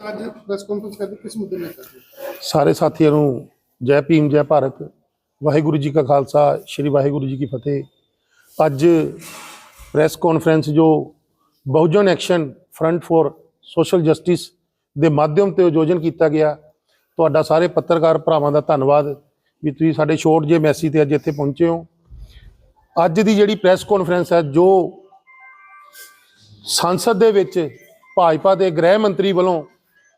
ਅੱਜ press conference ਕਰਦੇ ਕਿਸ ਮੁੱਦੇ ਨਾਲ ਕਰਦੇ ਸਾਰੇ ਸਾਥੀਆਂ ਨੂੰ ਜੈ ਭੀਮ, ਜੈ ਭਾਰਤ, ਵਾਹਿਗੁਰੂ ਜੀ ਕਾ ਖਾਲਸਾ, ਸ੍ਰੀ ਵਾਹਿਗੁਰੂ ਜੀ ਕੀ ਫਤਿਹ। ਅੱਜ ਪ੍ਰੈਸ ਕਾਨਫਰੰਸ ਜੋ Bahujan action front for social justice ਦੇ ਮਾਧਿਅਮ ਤੇ ਆਯੋਜਨ ਕੀਤਾ ਗਿਆ, ਤੁਹਾਡਾ ਸਾਰੇ ਪੱਤਰਕਾਰ ਭਰਾਵਾਂ ਦਾ ਧੰਨਵਾਦ ਵੀ ਤੁਸੀਂ ਸਾਡੇ ਸ਼ੋਰਟ ਜੇ ਮੈਸੇਜ ਤੇ ਅੱਜ ਇੱਥੇ ਪਹੁੰਚੇ ਹੋ। ਅੱਜ ਦੀ ਜਿਹੜੀ ਪ੍ਰੈਸ ਕਾਨਫਰੰਸ ਹੈ, ਜੋ ਸੰਸਦ ਦੇ ਵਿੱਚ ਭਾਜਪਾ ਦੇ ਗ੍ਰਹਿ ਮੰਤਰੀ ਵੱਲੋਂ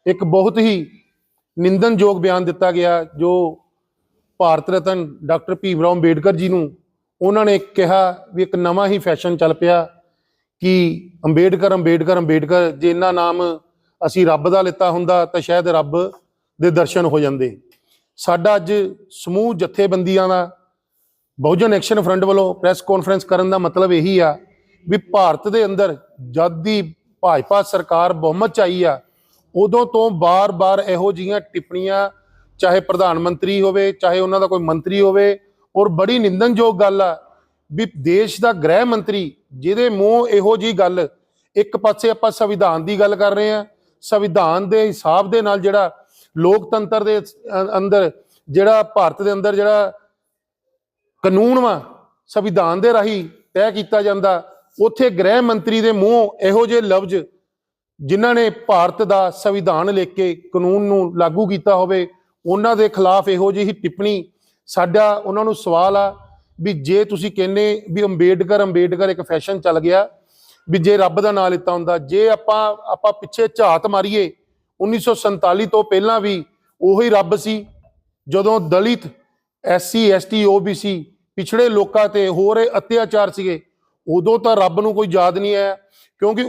ਇੱਕ ਬਹੁਤ ਹੀ ਨਿੰਦਨਯੋਗ ਬਿਆਨ ਦਿੱਤਾ ਗਿਆ, ਜੋ ਭਾਰਤ ਰਤਨ ਡਾਕਟਰ ਭੀਮ ਰਾਓ ਅੰਬੇਡਕਰ ਜੀ ਨੂੰ ਉਹਨਾਂ ਨੇ ਕਿਹਾ ਵੀ ਇੱਕ ਨਵਾਂ ਹੀ ਫੈਸ਼ਨ ਚੱਲ ਪਿਆ ਕਿ ਅੰਬੇਡਕਰ ਅੰਬੇਡਕਰ ਅੰਬੇਡਕਰ, ਜੇ ਇਹਨਾਂ ਨਾਮ ਅਸੀਂ ਰੱਬ ਦਾ ਲਿੱਤਾ ਹੁੰਦਾ ਤਾਂ ਸ਼ਾਇਦ ਰੱਬ ਦੇ ਦਰਸ਼ਨ ਹੋ ਜਾਂਦੇ। ਸਾਡਾ ਅੱਜ ਸਮੂਹ ਜਥੇਬੰਦੀਆਂ ਦਾ ਬਹੁਜਨ ਐਕਸ਼ਨ ਫਰੰਟ ਵੱਲੋਂ ਪ੍ਰੈਸ ਕਾਨਫਰੰਸ ਕਰਨ ਦਾ ਮਤਲਬ ਇਹੀ ਆ ਵੀ ਭਾਰਤ ਦੇ ਅੰਦਰ ਜਦ ਦੀ ਭਾਜਪਾ ਸਰਕਾਰ ਬਹੁਮਤ ਚ ਆਈ ਆ ਉਦੋਂ ਤੋਂ ਬਾਰ-ਬਾਰ ਇਹੋ ਜਿਹੀਆਂ ਟਿੱਪਣੀਆਂ, ਚਾਹੇ ਪ੍ਰਧਾਨ ਮੰਤਰੀ ਹੋਵੇ, ਚਾਹੇ ਉਹਨਾਂ ਦਾ ਕੋਈ ਮੰਤਰੀ ਹੋਵੇ, ਔਰ ਬੜੀ ਨਿੰਦਨਯੋਗ ਗੱਲ ਆ ਵੀ ਦੇਸ਼ ਦਾ ਗ੍ਰਹਿ ਮੰਤਰੀ ਜਿਹਦੇ ਮੂੰਹ ਇਹੋ ਜੀ ਗੱਲ ਇੱਕ ਪਾਸੇ ਆਪਾਂ ਸੰਵਿਧਾਨ ਦੀ ਗੱਲ ਕਰ ਰਹੇ ਆ ਸੰਵਿਧਾਨ ਦੇ ਹਿਸਾਬ ਦੇ ਨਾਲ ਜਿਹੜਾ ਲੋਕਤੰਤਰ ਦੇ ਅੰਦਰ ਜਿਹੜਾ ਭਾਰਤ ਦੇ ਅੰਦਰ ਜਿਹੜਾ ਕਾਨੂੰਨ ਵਾ, ਸੰਵਿਧਾਨ ਦੇ ਰਾਹੀਂ ਤੈਅ ਕੀਤਾ ਜਾਂਦਾ, ਉੱਥੇ ਗ੍ਰਹਿ ਮੰਤਰੀ ਦੇ ਮੂੰਹ ਇਹੋ ਜਿਹੇ ਲਫ਼ਜ਼ ਜਿਨ੍ਹਾਂ ਨੇ ਭਾਰਤ ਦਾ ਸੰਵਿਧਾਨ ਲਿਖ ਕੇ ਕਾਨੂੰਨ ਨੂੰ ਲਾਗੂ ਕੀਤਾ ਹੋਵੇ, ਉਹਨਾਂ ਦੇ ਖਿਲਾਫ ਇਹੋ ਜਿਹੀ ਟਿੱਪਣੀ ਸਾਡਾ ਉਹਨਾਂ ਨੂੰ ਸਵਾਲ ਆ ਵੀ ਜੇ ਤੁਸੀਂ ਕਹਿੰਦੇ ਵੀ ਅੰਬੇਡਕਰ ਅੰਬੇਡਕਰ ਇੱਕ ਫੈਸ਼ਨ ਚੱਲ ਗਿਆ, ਵੀ ਜੇ ਰੱਬ ਦਾ ਨਾਮ ਲਿੱਤਾ ਹੁੰਦਾ, ਜੇ ਆਪਾਂ ਆਪਾਂ ਪਿੱਛੇ ਝਾਤ ਮਾਰੀਏ 1947 ਤੋਂ ਪਹਿਲਾਂ ਵੀ ਉਹੀ ਰੱਬ ਸੀ, ਜਦੋਂ ਦਲਿਤ, ਐਸਸੀ, ਐਸਟੀ, ਓਬੀਸੀ ਪਿਛੜੇ ਲੋਕਾਂ ਤੇ ਹੋ ਰਹੇ ਅਤਿਆਚਾਰ ਸੀਗੇ, ਉਦੋਂ ਤਾਂ ਰੱਬ ਨੂੰ ਕੋਈ ਯਾਦ ਨਹੀਂ ਆਇਆ, ਕਿਉਂਕਿ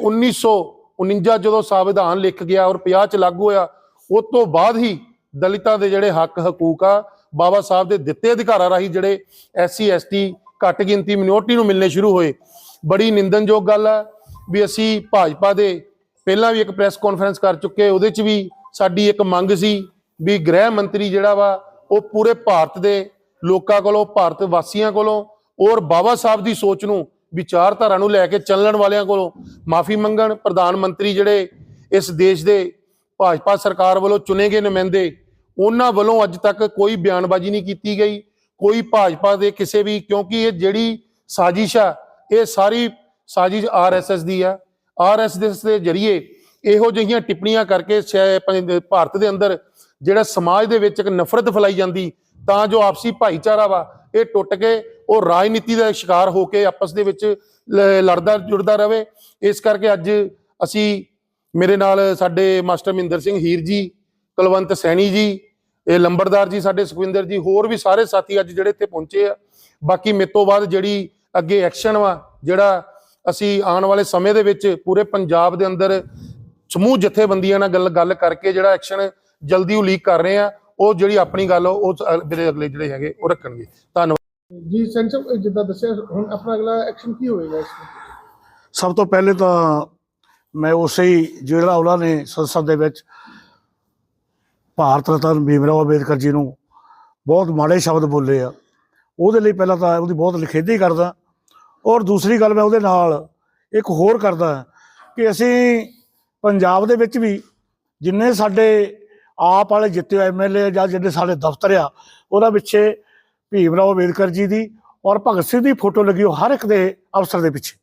1949 ਜਦੋਂ ਸੰਵਿਧਾਨ ਲਿਖ ਗਿਆ ਔਰ 50 ਚ ਲਾਗੂ ਹੋਇਆ, ਉਸ ਤੋਂ ਬਾਅਦ ਹੀ ਦਲਿਤਾਂ ਦੇ ਜਿਹੜੇ ਹੱਕ ਹਕੂਕ ਆ, ਬਾਬਾ ਸਾਹਿਬ ਦੇ ਦਿੱਤੇ ਅਧਿਕਾਰਾਂ ਰਾਹੀਂ ਜਿਹੜੇ ਐਸਸੀ, ਐਸਟੀ ਘੱਟ ਗਿਣਤੀ ਮਿਨੋਰਟੀ ਨੂੰ ਮਿਲਣੇ ਸ਼ੁਰੂ ਹੋਏ। ਬੜੀ ਨਿੰਦਨਯੋਗ ਗੱਲ ਆ ਵੀ ਅਸੀਂ ਭਾਜਪਾ ਦੇ ਪਹਿਲਾਂ ਵੀ ਇੱਕ ਪ੍ਰੈਸ ਕਾਨਫਰੰਸ ਕਰ ਚੁੱਕੇ, ਉਹਦੇ ਚ ਵੀ ਸਾਡੀ ਇੱਕ ਮੰਗ ਸੀ ਵੀ ਗ੍ਰਹਿ ਮੰਤਰੀ ਜਿਹੜਾ ਵਾ, ਉਹ ਪੂਰੇ ਭਾਰਤ ਦੇ ਲੋਕਾਂ ਕੋਲੋਂ, ਭਾਰਤ ਵਾਸੀਆਂ ਕੋਲੋਂ ਔਰ ਬਾਬਾ ਸਾਹਿਬ ਦੀ ਸੋਚ ਨੂੰ ਵਿਚਾਰਧਾਰਾ ਨੂੰ ਲੈ ਕੇ ਚੱਲਣ ਵਾਲਿਆਂ ਕੋਲੋਂ ਮਾਫੀ ਮੰਗਣ ਪ੍ਰਧਾਨ ਮੰਤਰੀ ਜਿਹੜੇ ਇਸ ਦੇਸ਼ ਦੇ ਭਾਜਪਾ ਸਰਕਾਰ ਵੱਲੋਂ ਚੁਣੇ ਗਏ ਨੁਮਾਇੰਦੇ, ਉਹਨਾਂ ਵੱਲੋਂ ਅੱਜ ਤੱਕ ਕੋਈ ਬਿਆਨਬਾਜ਼ੀ ਨਹੀਂ ਕੀਤੀ ਗਈ, ਕੋਈ ਭਾਜਪਾ ਦੇ ਕਿਸੇ ਵੀ, ਕਿਉਂਕਿ ਇਹ ਜਿਹੜੀ ਸਾਜ਼ਿਸ਼ ਆ, ਇਹ ਸਾਰੀ ਸਾਜ਼ਿਸ਼ ਆਰਐਸਐਸ ਦੀ ਆ। ਆਰਐਸਐਸ ਦੇ ਜਰੀਏ ਇਹੋ ਜਿਹੀਆਂ ਟਿੱਪਣੀਆਂ ਕਰਕੇ ਭਾਰਤ ਦੇ ਅੰਦਰ ਜਿਹੜਾ ਸਮਾਜ ਦੇ ਵਿੱਚ ਇੱਕ ਨਫ਼ਰਤ ਫੈਲਾਈ ਜਾਂਦੀ, ਤਾਂ ਜੋ ਆਪਸੀ ਭਾਈਚਾਰਾ ਵਾ ਇਹ ਟੁੱਟ ਕੇ ਉਹ ਰਾਜਨੀਤੀ ਦਾ ਸ਼ਿਕਾਰ ਹੋ ਕੇ ਆਪਸ ਦੇ ਵਿੱਚ ਲ- ਲੜਦਾ, ਜੁੜਦਾ ਰਹੇ। ਇਸ ਕਰਕੇ ਅੱਜ ਅਸੀਂ ਮੇਰੇ ਨਾਲ ਸਾਡੇ ਮਾਸਟਰ ਮਹਿੰਦਰ ਸਿੰਘ ਹੀਰ ਜੀ, ਕੁਲਵੰਤ ਸੈਣੀ ਜੀ, ਇਹ ਲੰਬੜਦਾਰ ਜੀ, ਸਾਡੇ ਸੁਖਵਿੰਦਰ ਜੀ, ਹੋਰ ਵੀ ਸਾਰੇ ਸਾਥੀ ਅੱਜ ਜਿਹੜੇ ਇੱਥੇ ਪਹੁੰਚੇ ਆ। ਬਾਕੀ ਮੇਰੇ ਤੋਂ ਬਾਅਦ ਜਿਹੜੀ ਅੱਗੇ ਐਕਸ਼ਨ ਵਾ, ਜਿਹੜਾ ਅਸੀਂ ਆਉਣ ਵਾਲੇ ਸਮੇਂ ਦੇ ਵਿੱਚ ਪੂਰੇ ਪੰਜਾਬ ਦੇ ਅੰਦਰ ਸਮੂਹ ਜਥੇਬੰਦੀਆਂ ਨਾਲ ਗੱਲ ਗੱਲ ਕਰਕੇ ਜਿਹੜਾ ਐਕਸ਼ਨ ਜਲਦੀ ਉਲੀਕ ਕਰ ਰਹੇ ਆ ਉਹ ਜਿਹੜੀ ਆਪਣੀ ਗੱਲ ਆ, ਉਹ ਅ- ਮੇਰੇ ਅਗਲੇ ਜਿਹੜੇ ਹੈਗੇ ਉਹ ਰੱਖਣਗੇ। ਧੰਨਵਾਦ। ਜੀ ਸੈਂਸਰ ਜਿੱਦਾਂ ਦੱਸਿਆ ਹੁਣ ਆਪਣਾ ਅਗਲਾ ਐਕਸ਼ਨ ਕੀ ਹੋਏਗਾ ਇਸ ਵਿੱਚ? ਸਭ ਤੋਂ ਪਹਿਲੇ ਤਾਂ ਮੈਂ ਉਸੇ ਹੀ ਜਿਹੜਾ ਉਹਨਾਂ ਨੇ ਸੰਸਦ ਦੇ ਵਿੱਚ ਭਾਰਤ ਰਤਨ ਭੀਮਰਾਓ ਅੰਬੇਦਕਰ ਜੀ ਨੂੰ ਬਹੁਤ ਮਾੜੇ ਸ਼ਬਦ ਬੋਲੇ ਆ ਉਹਦੇ ਲਈ ਪਹਿਲਾਂ ਤਾਂ ਉਹਦੀ ਬਹੁਤ ਨਿਖੇਧੀ ਕਰਦਾ। ਔਰ ਦੂਸਰੀ ਗੱਲ ਮੈਂ ਉਹਦੇ ਨਾਲ ਇੱਕ ਹੋਰ ਕਰਦਾ ਕਿ ਅਸੀਂ ਪੰਜਾਬ ਦੇ ਵਿੱਚ ਵੀ ਜਿੰਨੇ ਸਾਡੇ ਆਪ ਵਾਲੇ ਜਿੱਤੇ ਐਮਐਲਏ ਜਾਂ ਜਿਹੜੇ ਸਾਡੇ ਦਫ਼ਤਰ ਆ, ਉਹਦਾ ਪਿੱਛੇ ਭੀਮ ਰਾਓ ਅੰਬੇਦਕਰ ਜੀ ਦੀ ਔਰ ਭਗਤ ਸਿੰਘ ਦੀ ਫੋਟੋ ਲੱਗੀ ਉਹ ਹਰ ਇੱਕ ਦੇ ਅਫਸਰ ਦੇ ਪਿੱਛੇ।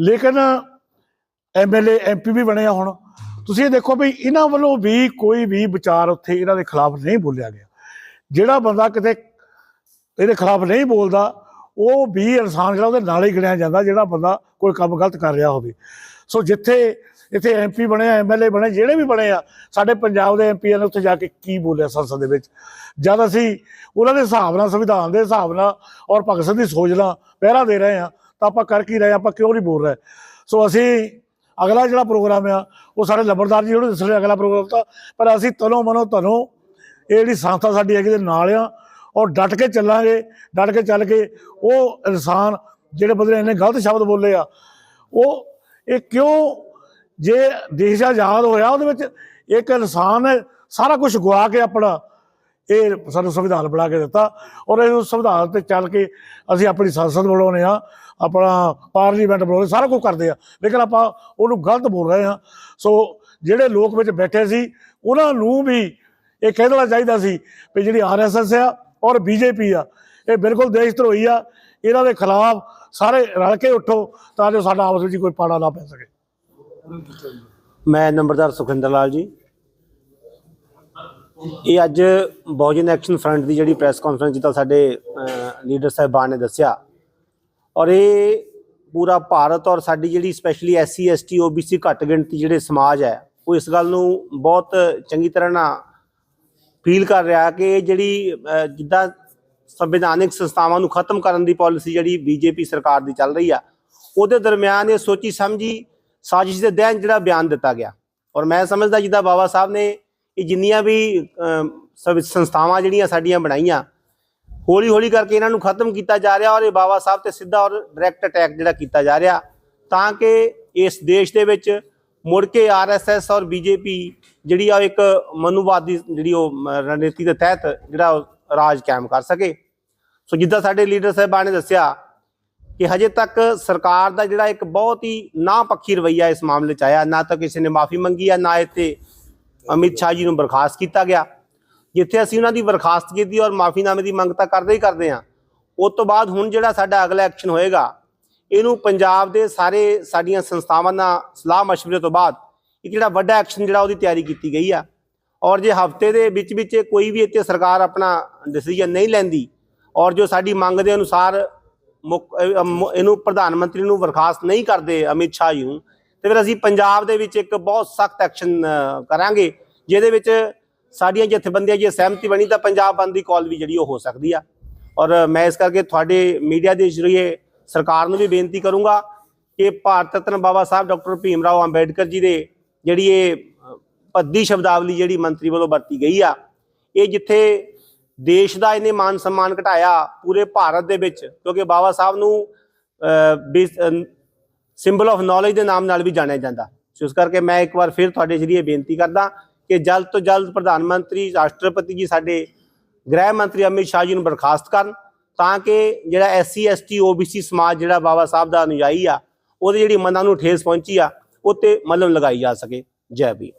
ਲੇਕਿਨ ਐਮਐਲਏ ਐਮਪੀ ਵੀ ਬਣੇ ਆ ਹੁਣ। ਤੁਸੀਂ ਇਹ ਦੇਖੋ ਵੀ ਇਹਨਾਂ ਵੱਲੋਂ ਵੀ ਕੋਈ ਵੀ ਵਿਚਾਰ ਉੱਥੇ ਇਹਨਾਂ ਦੇ ਖਿਲਾਫ ਨਹੀਂ ਬੋਲਿਆ ਗਿਆ। ਜਿਹੜਾ ਬੰਦਾ ਕਿਤੇ ਇਹਦੇ ਖਿਲਾਫ ਨਹੀਂ ਬੋਲਦਾ, ਉਹ ਵੀ ਇਨਸਾਨ ਜਿਹੜਾ ਉਹਦੇ ਨਾਲ ਹੀ ਗਿਣਿਆ ਜਾਂਦਾ, ਜਿਹੜਾ ਬੰਦਾ ਕੋਈ ਕੰਮ ਗਲਤ ਕਰ ਰਿਹਾ ਹੋਵੇ। ਸੋ ਜਿੱਥੇ ਇੱਥੇ ਐਮਪੀ ਬਣੇ ਆ ਐਮਐਲਏ ਬਣੇ ਜਿਹੜੇ ਵੀ ਬਣੇ ਆ ਸਾਡੇ ਪੰਜਾਬ ਦੇ ਐਮਪੀਆਂ ਨੇ ਉੱਥੇ ਜਾ ਕੇ ਕੀ ਬੋਲਿਆ ਸੰਸਦ ਦੇ ਵਿੱਚ? ਜਦ ਅਸੀਂ ਉਹਨਾਂ ਦੇ ਹਿਸਾਬ ਨਾਲ ਸੰਵਿਧਾਨ ਦੇ ਹਿਸਾਬ ਨਾਲ ਔਰ ਭਗਤ ਸਿੰਘ ਦੀ ਸੋਚ ਨਾਲ ਪਹਿਰਾ ਦੇ ਰਹੇ ਆ ਤਾਂ ਆਪਾਂ ਕਰ ਕੀ ਰਹੇ ਹਾਂ, ਆਪਾਂ ਕਿਉਂ ਨਹੀਂ ਬੋਲ ਰਹੇ? ਸੋ ਅਸੀਂ ਅਗਲਾ ਜਿਹੜਾ ਪ੍ਰੋਗਰਾਮ ਆ ਉਹ ਸਾਡੇ ਲੰਬੜਦਾਰ ਜੀ ਉਹਨੂੰ ਦੱਸ ਰਹੇ ਅਗਲਾ ਪ੍ਰੋਗਰਾਮ ਤਾਂ ਪਰ ਅਸੀਂ ਤਨੋਂ ਮਨੋਂ ਤਨੋਂ ਇਹ ਜਿਹੜੀ ਸੰਸਥਾ ਸਾਡੀ ਹੈਗੀ ਦੇ ਨਾਲ ਆ ਔਰ ਡਟ ਕੇ ਚੱਲਾਂਗੇ ਡਟ ਕੇ ਚੱਲ ਕੇ ਉਹ ਇਨਸਾਨ ਜਿਹੜੇ ਬੰਦੇ ਨੇ ਇੰਨੇ ਗਲਤ ਸ਼ਬਦ ਬੋਲੇ ਆ ਉਹ ਇਹ ਕਿਉਂ ਜੇ ਦੇਸ਼ ਆਜ਼ਾਦ ਹੋਇਆ ਉਹਦੇ ਵਿੱਚ ਇੱਕ ਇਨਸਾਨ ਨੇ ਸਾਰਾ ਕੁਝ ਗਵਾ ਕੇ ਆਪਣਾ ਇਹ ਸਾਨੂੰ ਸੰਵਿਧਾਨ ਬਣਾ ਕੇ ਦਿੱਤਾ ਔਰ ਇਹ ਸੰਵਿਧਾਨ ਤੇ ਚੱਲ ਕੇ ਅਸੀਂ ਆਪਣੀ ਸੰਸਦ ਬਣਾਉਂਦੇ ਆ ਆਪਣਾ ਪਾਰਲੀਮੈਂਟ ਬਣਾਉਂਦੇ ਸਾਰਾ ਕੁਝ ਕਰਦੇ ਆ ਲੇਕਿਨ ਆਪਾਂ ਉਹਨੂੰ ਗਲਤ ਬੋਲ ਰਹੇ ਆ ਸੋ ਜਿਹੜੇ ਲੋਕ ਵਿੱਚ ਬੈਠੇ ਸੀ, ਉਹਨਾਂ ਨੂੰ ਵੀ ਇਹ ਕਹਿ ਦੇਣਾ ਚਾਹੀਦਾ ਸੀ ਵੀ ਜਿਹੜੀ ਆਰਐਸਐਸ ਆ ਔਰ ਬੀਜੇਪੀ ਆ, ਇਹ ਬਿਲਕੁਲ ਦੇਸ਼ ਧਰੋਹੀ ਆ। ਇਹਨਾਂ ਦੇ ਖਿਲਾਫ ਸਾਰੇ ਰਲ ਕੇ ਉੱਠੋ ਤਾਂ ਜੋ ਸਾਡਾ ਆਪਸ ਵਿੱਚ ਕੋਈ ਪਾੜਾ ਨਾ ਪੈ ਸਕੇ। ਮੈਂ ਨੰਬਰਦਾਰ ਸੁਖਿੰਦਰ ਲਾਲ ਜੀ। ਇਹ ਅੱਜ ਬਹੁਜਨ ਐਕਸ਼ਨ ਫਰੰਟ ਦੀ ਜਿਹੜੀ ਪ੍ਰੈਸ ਕਾਨਫਰੰਸ ਜਿੱਦਾਂ ਸਾਡੇ ਲੀਡਰ ਸਾਹਿਬਾਨ ਨੇ ਦੱਸਿਆ। ਔਰ ਇਹ ਪੂਰਾ ਭਾਰਤ ਔਰ ਸਾਡੀ ਜਿਹੜੀ ਸਪੈਸ਼ਲੀ ਐਸਸੀ ਐਸਟੀ ਓਬੀਸੀ ਘੱਟ ਗਿਣਤੀ ਜਿਹੜੇ ਸਮਾਜ ਹੈ, ਉਹ ਇਸ ਗੱਲ ਨੂੰ ਬਹੁਤ ਚੰਗੀ ਤਰ੍ਹਾਂ ਨਾਲ ਫੀਲ ਕਰ ਰਿਹਾ ਕਿ ਇਹ ਜਿਹੜੀ ਜਿੱਦਾਂ ਸੰਵਿਧਾਨਿਕ ਸੰਸਥਾਵਾਂ ਨੂੰ ਖਤਮ ਕਰਨ ਦੀ ਪਾਲਿਸੀ ਜਿਹੜੀ ਬੀਜੇਪੀ ਸਰਕਾਰ ਦੀ ਚੱਲ ਰਹੀ ਆ, ਉਹਦੇ ਦਰਮਿਆਨ ਇਹ ਸੋਚੀ ਸਮਝੀ ਸਾਜ਼ਿਸ਼ ਦੇ ਦਹਿਨ ਜਿਹੜਾ ਬਿਆਨ ਦਿੱਤਾ ਗਿਆ। ਔਰ ਮੈਂ ਸਮਝਦਾ ਜਿੱਦਾਂ ਬਾਬਾ ਸਾਹਿਬ ਨੇ ਇਹ ਜਿੰਨੀਆਂ ਵੀ ਸੰਸਥਾਵਾਂ ਜਿਹੜੀਆਂ ਸਾਡੀਆਂ ਬਣਾਈਆਂ ਹੌਲੀ ਹੌਲੀ ਕਰਕੇ ਇਹਨਾਂ ਨੂੰ ਖਤਮ ਕੀਤਾ ਜਾ ਰਿਹਾ ਔਰ ਇਹ ਬਾਬਾ ਸਾਹਿਬ ਤੇ ਸਿੱਧਾ ਔਰ ਡਾਇਰੈਕਟ ਅਟੈਕ ਜਿਹੜਾ ਕੀਤਾ ਜਾ ਰਿਹਾ, ਤਾਂ ਕਿ ਇਸ ਦੇਸ਼ ਦੇ ਵਿੱਚ ਮੁੜ ਕੇ ਆਰਐਸਐਸ ਔਰ ਬੀਜੇਪੀ ਜਿਹੜੀ ਆ ਉਹ ਇੱਕ ਮਨੂਵਾਦੀ ਜਿਹੜੀ ਉਹ ਰਣਨੀਤੀ ਦੇ ਤਹਿਤ ਜਿਹੜਾ ਉਹ ਰਾਜ ਕਾਇਮ ਕਰ ਸਕੇ। ਸੋ ਜਿੱਦਾਂ ਸਾਡੇ ਲੀਡਰ ਸਾਹਿਬਾਨ ਨੇ ਦੱਸਿਆ ਕਿ ਹਜੇ ਤੱਕ ਸਰਕਾਰ ਦਾ ਜਿਹੜਾ ਇੱਕ ਬਹੁਤ ਹੀ ਨਾ ਪੱਖੀ ਰਵਈਆ ਇਸ ਮਾਮਲੇ 'ਚ ਆਇਆ। ਨਾ ਤਾਂ ਕਿਸੇ ਨੇ ਮਾਫੀ ਮੰਗੀ ਆ, ਨਾ ਇੱਥੇ ਅਮਿਤ ਸ਼ਾਹ ਜੀ ਨੂੰ ਬਰਖਾਸਤ ਕੀਤਾ ਗਿਆ। ਜਿੱਥੇ ਅਸੀਂ ਉਹਨਾਂ ਦੀ ਬਰਖਾਸਤ ਕੀਤੀ ਔਰ ਮਾਫੀਨਾਮੇ ਦੀ ਮੰਗ ਤਾਂ ਕਰਦੇ ਹੀ ਕਰਦੇ ਹਾਂ। ਉਸ ਤੋਂ ਬਾਅਦ ਹੁਣ ਜਿਹੜਾ ਸਾਡਾ ਅਗਲਾ ਐਕਸ਼ਨ ਹੋਏਗਾ, ਇਹਨੂੰ ਪੰਜਾਬ ਦੇ ਸਾਰੇ ਸਾਡੀਆਂ ਸੰਸਥਾਵਾਂ ਨਾਲ ਸਲਾਹ مشਵਰੇ ਤੋਂ ਬਾਅਦ ਇੱਕ ਜਿਹੜਾ ਵੱਡਾ ਐਕਸ਼ਨ ਜਿਹੜਾ ਉਹਦੀ ਤਿਆਰੀ ਕੀਤੀ ਗਈ ਆ। ਔਰ ਜੇ ਹਫ਼ਤੇ ਦੇ ਵਿੱਚ ਵਿੱਚ ਕੋਈ ਵੀ ਇੱਥੇ ਸਰਕਾਰ ਆਪਣਾ ਡਿਸੀਜਨ ਨਹੀਂ ਲੈਂਦੀ ਔਰ ਜੋ ਸਾਡੀ ਮੰਗ ਦੇ ਅਨੁਸਾਰ ਇਹਨੂੰ ਪ੍ਰਧਾਨ ਮੰਤਰੀ ਨੂੰ ਬਰਖਾਸਤ ਨਹੀਂ ਕਰਦੇ ਅਮਿਤ ਸ਼ਾਹ ਜੀ ਨੂੰ ਤੇ ਫਿਰ ਅਸੀਂ ਪੰਜਾਬ ਦੇ ਵਿੱਚ ਇੱਕ ਬਹੁਤ ਸਖਤ ਐਕਸ਼ਨ ਕਰਾਂਗੇ ਜਿਹਦੇ ਵਿੱਚ ਸਾਡੀਆਂ ਜਥੇਬੰਦੀਆਂ ਜੇ ਸਹਿਮਤੀ ਬਣੀ ਤਾਂ ਪੰਜਾਬ ਬੰਦ ਦੀ ਕਾਲ ਵੀ ਜਿਹੜੀ ਉਹ ਹੋ ਸਕਦੀ ਆ। ਔਰ ਮੈਂ ਇਸ ਕਰਕੇ ਤੁਹਾਡੇ ਮੀਡੀਆ ਦੇ ਜ਼ਰੀਏ ਸਰਕਾਰ ਨੂੰ ਵੀ ਬੇਨਤੀ ਕਰੂੰਗਾ ਕਿ ਭਾਰਤ ਰਤਨ ਬਾਬਾ ਸਾਹਿਬ ਡਾਕਟਰ ਭੀਮ ਰਾਓ ਅੰਬੇਡਕਰ ਜੀ ਦੇ ਜਿਹੜੀ ਇਹ ਅ, ਸ਼ਬਦਾਵਲੀ ਜਿਹੜੀ ਮੰਤਰੀ ਵੱਲੋਂ ਵਰਤੀ ਗਈ ਆ ਇਹ ਜਿੱਥੇ ਦੇਸ਼ ਦਾ ਇਹਨੇ ਮਾਨ ਸਨਮਾਨ ਘਟਾਇਆ ਪੂਰੇ ਭਾਰਤ ਦੇ ਵਿੱਚ, ਕਿਉਂਕਿ ਬਾਬਾ ਸਾਹਿਬ ਨੂੰ ਸਿੰਬਲ ਆਫ ਨੌਲੇਜ ਦੇ ਨਾਮ ਨਾਲ ਵੀ ਜਾਣਿਆ ਜਾਂਦਾ। ਸੋ ਇਸ ਕਰਕੇ ਮੈਂ ਇੱਕ ਵਾਰ ਫਿਰ ਤੁਹਾਡੇ ਜਰੀਏ ਬੇਨਤੀ ਕਰਦਾ ਕਿ ਜਲਦ ਤੋਂ ਜਲਦ ਪ੍ਰਧਾਨ ਮੰਤਰੀ, ਰਾਸ਼ਟਰਪਤੀ ਜੀ ਸਾਡੇ ਗ੍ਰਹਿ ਮੰਤਰੀ ਅਮਿਤ ਸ਼ਾਹ ਜੀ ਨੂੰ ਬਰਖਾਸਤ ਕਰਨ, ਤਾਂ ਕਿ ਜਿਹੜਾ ਐਸਸੀ ਐਸਟੀ ਓਬੀਸੀ ਸਮਾਜ ਜਿਹੜਾ ਬਾਬਾ ਸਾਹਿਬ ਦਾ ਅਨੁਯਾਈ ਆ, ਉਹਦੇ ਜਿਹੜੀ ਮਨਾਂ ਨੂੰ ਠੇਸ ਪਹੁੰਚੀ ਆ ਉਹ 'ਤੇ ਮਲਮ ਲਗਾਈ ਜਾ ਸਕੇ। ਜੈ ਵੀ